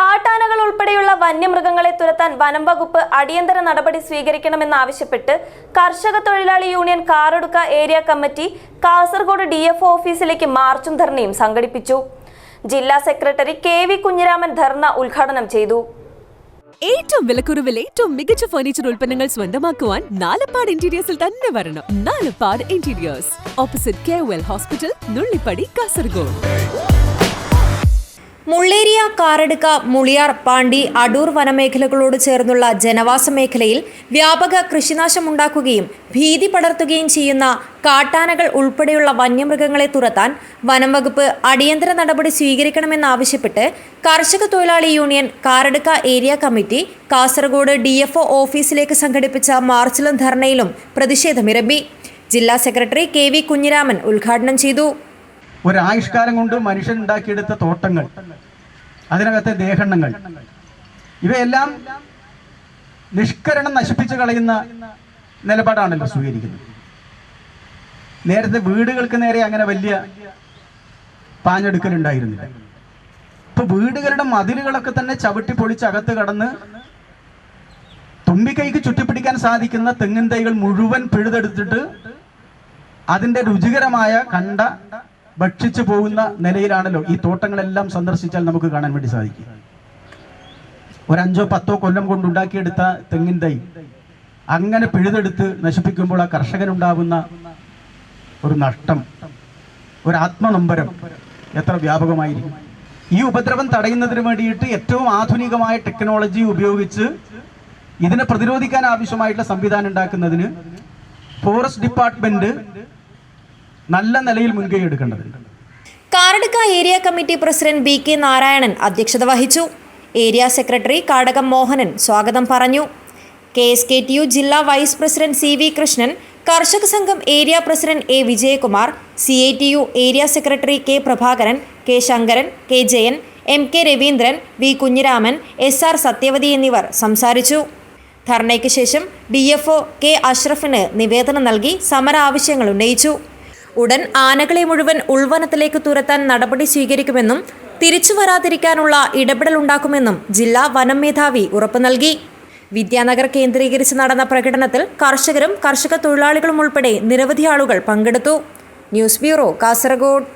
കാട്ടാനകൾ ഉൾപ്പെടെയുള്ള വന്യമൃഗങ്ങളെ തുരത്താൻ വനം വകുപ്പ് അടിയന്തര നടപടി സ്വീകരിക്കണമെന്നാവശ്യപ്പെട്ട് കർഷക തൊഴിലാളി union Karadka area committee Kasaragod D ഓഫീസിലേക്ക് മാർച്ചും ധർണയും സംഘടിപ്പിച്ചു. ജില്ലാ സെക്രട്ടറി കെ വി കുഞ്ഞിരാമൻ ധർണ ഉദ്ഘാടനം ചെയ്തു. ഏറ്റവും വിലക്കുറവിൽ ഏറ്റവും മികച്ച ഫർണിച്ചർ ഉൽപ്പന്നങ്ങൾ സ്വന്തമാക്കുവാൻ നാലപ്പാട് ഇന്റീരിയേഴ്സിൽ തന്നെ വരണം. Nalappad interiors opposite K hospital Nullippady Kasaragod Mulleria Karadka Muliyar Pandi Adoor വനമേഖലകളോട് ചേർന്നുള്ള ജനവാസ മേഖലയിൽ വ്യാപക കൃഷിനാശമുണ്ടാക്കുകയും ഭീതി പടർത്തുകയും ചെയ്യുന്ന കാട്ടാനകൾ ഉൾപ്പെടെയുള്ള വന്യമൃഗങ്ങളെ തുരത്താൻ വനം വകുപ്പ് അടിയന്തര നടപടി സ്വീകരിക്കണമെന്നാവശ്യപ്പെട്ട് കർഷക തൊഴിലാളി union Karadka area committee Kasaragod D ഓഫീസിലേക്ക് സംഘടിപ്പിച്ച മാർച്ചിലും ധർണയിലും പ്രതിഷേധമിരമ്പി. ജില്ലാ സെക്രട്ടറി കെ വി കുഞ്ഞിരാമൻ ഉദ്ഘാടനം ചെയ്തു. ഒരായുഷ്കാലം കൊണ്ട് മനുഷ്യൻ ഉണ്ടാക്കിയെടുത്ത തോട്ടങ്ങൾ. അതിനകത്തെ ദേഹണ്ണങ്ങൾ. ഇവയെല്ലാം നിഷ്കരണം നശിപ്പിച്ചു കളയുന്ന നിലപാടാണല്ലോ സ്വീകരിക്കുന്നത്. നേരത്തെ വീടുകൾക്ക് നേരെ അങ്ങനെ വലിയ പാഞ്ഞെടുക്കലുണ്ടായിരുന്നില്ല. ഇപ്പൊ വീടുകളുടെ മതിലുകളൊക്കെ തന്നെ ചവിട്ടി പൊളിച്ച് അകത്ത് കടന്ന് തുമ്പിക്കൈക്ക് ചുറ്റിപ്പിടിക്കാൻ സാധിക്കുന്ന തെങ്ങിൻ തൈകൾ മുഴുവൻ പിഴുതെടുത്തിട്ട് അതിന്റെ രുചികരമായ കണ്ട ഭക്ഷിച്ചു പോകുന്ന നിലയിലാണല്ലോ ഈ തോട്ടങ്ങളെല്ലാം സന്ദർശിച്ചാൽ നമുക്ക് കാണാൻ വേണ്ടി സാധിക്കും. ഒരു അഞ്ചോ പത്തോ കൊല്ലം കൊണ്ട് ഉണ്ടാക്കിയെടുത്ത തെങ്ങിൻ തൈ അങ്ങനെ പിഴുതെടുത്ത് നശിപ്പിക്കുമ്പോൾ ആ കർഷകനുണ്ടാകുന്ന ഒരു നഷ്ടം ഒരു ആത്മനൊമ്പരം എത്ര വ്യാപകമായിരിക്കും. ഈ ഉപദ്രവം തടയുന്നതിന് വേണ്ടിയിട്ട് ഏറ്റവും ആധുനികമായ ടെക്നോളജി ഉപയോഗിച്ച് ഇതിനെ പ്രതിരോധിക്കാൻ ആവശ്യമായിട്ടുള്ള സംവിധാനം ഉണ്ടാക്കുന്നതിന് ഫോറസ്റ്റ് ഡിപ്പാർട്ട്മെന്റ് നല്ല നിലയിൽ മുൻകൈ എടുക്കേണ്ടതുണ്ട് Karadka area committee president B K Narayanan അധ്യക്ഷത വഹിച്ചു. ഏരിയ സെക്രട്ടറി കാടകം മോഹനൻ സ്വാഗതം പറഞ്ഞു. K S K T U ജില്ലാ vice president C V Krishnan കർഷക സംഘം area president A Vijayakumar C I T U area secretary K Prabhakaran K Sankaran K Jayan M K Raveendran V Kunhiraman S R Sathyavathi എന്നിവർ സംസാരിച്ചു. ധർണയ്ക്ക് ശേഷം D F O K അഷ്റഫിന് നിവേദനം നൽകി സമര ആവശ്യങ്ങൾ ഉന്നയിച്ചു. ഉടൻ ആനകളെ മുഴുവൻ ഉൾവനത്തിലേക്ക് തുരത്താൻ നടപടി സ്വീകരിക്കുമെന്നും തിരിച്ചു വരാതിരിക്കാനുള്ള ഇടപെടൽ ഉണ്ടാക്കുമെന്നും ജില്ലാ വനം മേധാവി ഉറപ്പു നൽകി. വിദ്യാനഗർ കേന്ദ്രീകരിച്ച് നടന്ന പ്രകടനത്തിൽ കർഷകരും കർഷക തൊഴിലാളികളും ഉൾപ്പെടെ നിരവധി ആളുകൾ പങ്കെടുത്തു. News bureau Kasaragod.